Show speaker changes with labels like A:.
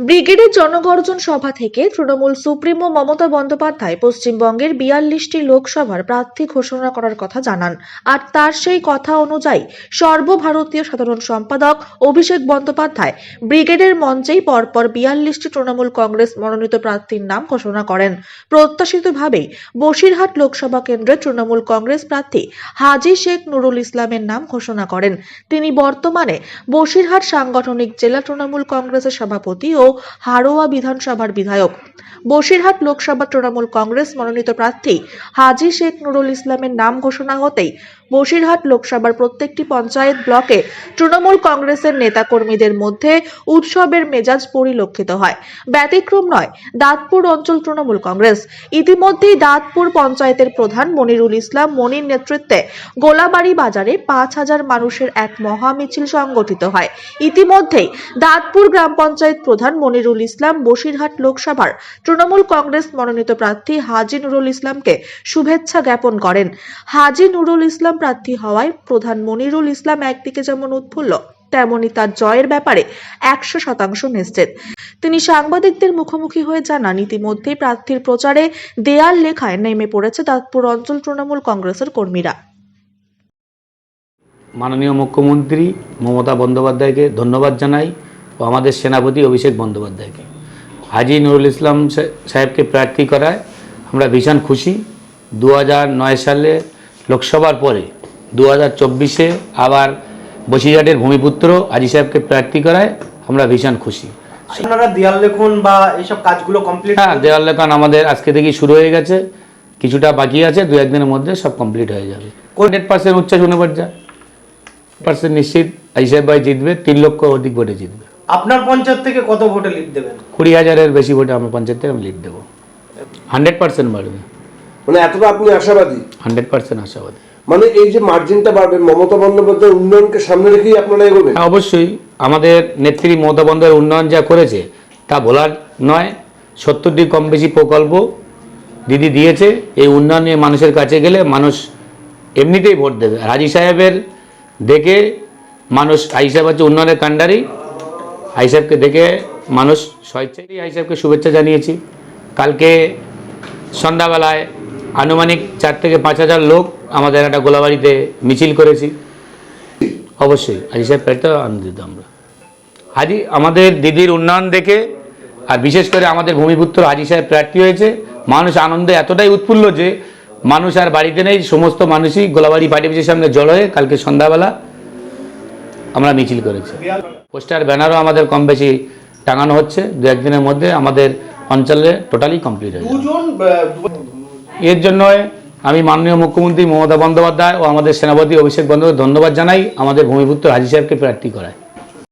A: ব্রিগেডের জনগর্জন সভা থেকে তৃণমূল সুপ্রিমো মমতা বন্দ্যোপাধ্যায় পশ্চিমবঙ্গের বিয়াল্লিশটি লোকসভার প্রার্থী ঘোষণা করার কথা জানান। আর তার সেই কথা অনুযায়ী সর্বভারতীয় সাধারণ সম্পাদক অভিষেক বন্দ্যোপাধ্যায় ব্রিগেডের মঞ্চেই পরপর বিয়াল্লিশটি তৃণমূল কংগ্রেস মনোনীত প্রার্থীর নাম ঘোষণা করেন। প্রত্যাশিতভাবেই বসিরহাট লোকসভা কেন্দ্রের তৃণমূল কংগ্রেস প্রার্থী হাজি শেখ নুরুল ইসলামের নাম ঘোষণা করেন। তিনি বর্তমানে বসিরহাট সাংগঠনিক জেলা তৃণমূল কংগ্রেসের সভাপতি ও হারোয়া বিধানসভার বিধায়ক। বসিরহাট লোকসভা তৃণমূল কংগ্রেস মনোনীত প্রার্থী হাজী শেখ নুরুল ইসলামের নাম ঘোষণা হতেই বসিরহাট লোকসভার প্রত্যেকটি পঞ্চায়েত ব্লকে তৃণমূল কংগ্রেসের নেতাকর্মীদের মধ্যে উৎসবের মেজাজ পরিলক্ষিত হয়। ব্যতিক্রম নয়, দাঁতপুর অঞ্চল তৃণমূল কংগ্রেস। ইতিমধ্যেই দাঁতপুর পঞ্চায়েতের প্রধান মনিরুল ইসলাম মনির নেতৃত্বে গোলাবাড়ি বাজারে পাঁচ হাজার মানুষের এক মহা মিছিল সংগঠিত হয়। ইতিমধ্যেই দাঁতপুর গ্রাম পঞ্চায়েত প্রধান মনিরুল ইসলাম বসিরহাট লোকসভার তৃণমূল কংগ্রেস মনোনীত প্রার্থী হাজি নুরুল ইসলামকে শুভেচ্ছা জ্ঞাপন করেন। হাজি নুরুল ইসলাম প্রার্থী হওয়ায় প্রধান মনিরুল ইসলাম একদিকে যেমন উৎফুল্ল, তেমনি তার জয়ের ব্যাপারে একশো শতাংশ নিশ্চিত। তিনি সাংবাদিকদের মুখোমুখি হয়ে জানান, ইতিমধ্যেই প্রার্থীর প্রচারে দেয়াল লেখায় নেমে পড়েছে দাঁতপুর অঞ্চল তৃণমূল কংগ্রেসের কর্মীরা।
B: মাননীয় মুখ্যমন্ত্রী মমতা বন্দ্যোপাধ্যায়কে ধন্যবাদ জানাই। ও আমাদের সেনাপতি অভিষেক বন্দ্যোপাধ্যায়কে। হাজি নুরুল ইসলাম সাহেবকে প্রার্থী করায় আমরা ভীষণ খুশি। দু নয় সালে লোকসভার পরে দু হাজার চব্বিশে আবার বসিরহাটের ভূমিপুত্র হাজি সাহেবকে প্রার্থী করায় আমরা ভীষণ খুশি।
C: আপনারা দেয়াল লেখন বা এইসব কাজগুলো কমপ্লিট
B: হ্যাঁ দেওয়াল লেখান আমাদের আজকে থেকেই শুরু হয়ে গেছে। কিছুটা বাকি আছে দু একদিনের মধ্যে সব কমপ্লিট হয়ে যাবে। হান্ড্রেড পার্সেন্ট উচ্চাস অনুপাত যা পার্সেন্ট নিশ্চিত আইসাহেব ভাই জিতবে তিন লক্ষ অধিক ভোটে জিতবে।
C: আপনার পঞ্চায়েত থেকে কত ভোটে লিড দেবেন?
B: কুড়ি হাজারের বেশি ভোটে আমার পঞ্চায়েত থেকে আমি লিড দেবো। হান্ড্রেড পার্সেন্ট বাড়বে।
D: মানে এতটা আপনি আশাবাদী?
B: হান্ড্রেড পার্সেন্ট আশাবাদী।
D: মানে এই যে মার্জিনটা বাড়বে মমতা বন্দ্যোপাধ্যায়ের উন্নয়নকে সামনে রেখেই আপনারা এগোবেন?
B: হ্যাঁ অবশ্যই। আমাদের নেত্রী মমতা বন্দ্যোপাধ্যায়ের উন্নয়ন যা করেছে তা বলার নয়। সত্তরটি কম বেশি প্রকল্প দিদি দিয়েছে এই উন্নয়ন নিয়ে মানুষের কাছে গেলে মানুষ এমনিতেই ভোট দেবে। আর হাজি সাহেবের দেখে মানুষ আই সাহেব হচ্ছে উন্নয়নের কাণ্ডারি। আই দেখে মানুষ স্বেচ্ছায় আই শুভেচ্ছা জানিয়েছি। কালকে সন্ধ্যাবেলায় আনুমানিক চার থেকে পাঁচ হাজার লোক আমাদের একটা গোলাবাড়িতে মিছিল করেছি। অবশ্যই হাজি সাহেব পেতে আনন্দিত আমরা। হাজি, আমাদের দিদির উন্নয়ন দেখে আর বিশেষ করে আমাদের ভূমিপুত্র হাজি সাহেব প্রার্থী হয়েছে। মানুষ আনন্দে এতটাই উৎফুল্ল যে মানুষ আর বাড়িতে নেই, সমস্ত মানুষই গোলাবাড়ি পার্টি সামনে জড় হয়ে কালকে সন্ধ্যাবেলা আমরা মিছিল করেছি। পোস্টার ব্যানারও আমাদের কম বেশি টাঙানো হচ্ছে। দু একদিনের মধ্যে আমাদের অঞ্চলে টোটালি কমপ্লিট হয়ে এর জন্য আমি মাননীয় মুখ্যমন্ত্রী মমতা বন্দ্যোপাধ্যায় ও আমাদের সেনাপতি অভিষেক বন্দ্যোপাধ্যায় ধন্যবাদ জানাই। আমাদের ভূমিপুত্র হাজি সাহেবকে প্রার্থী করায়।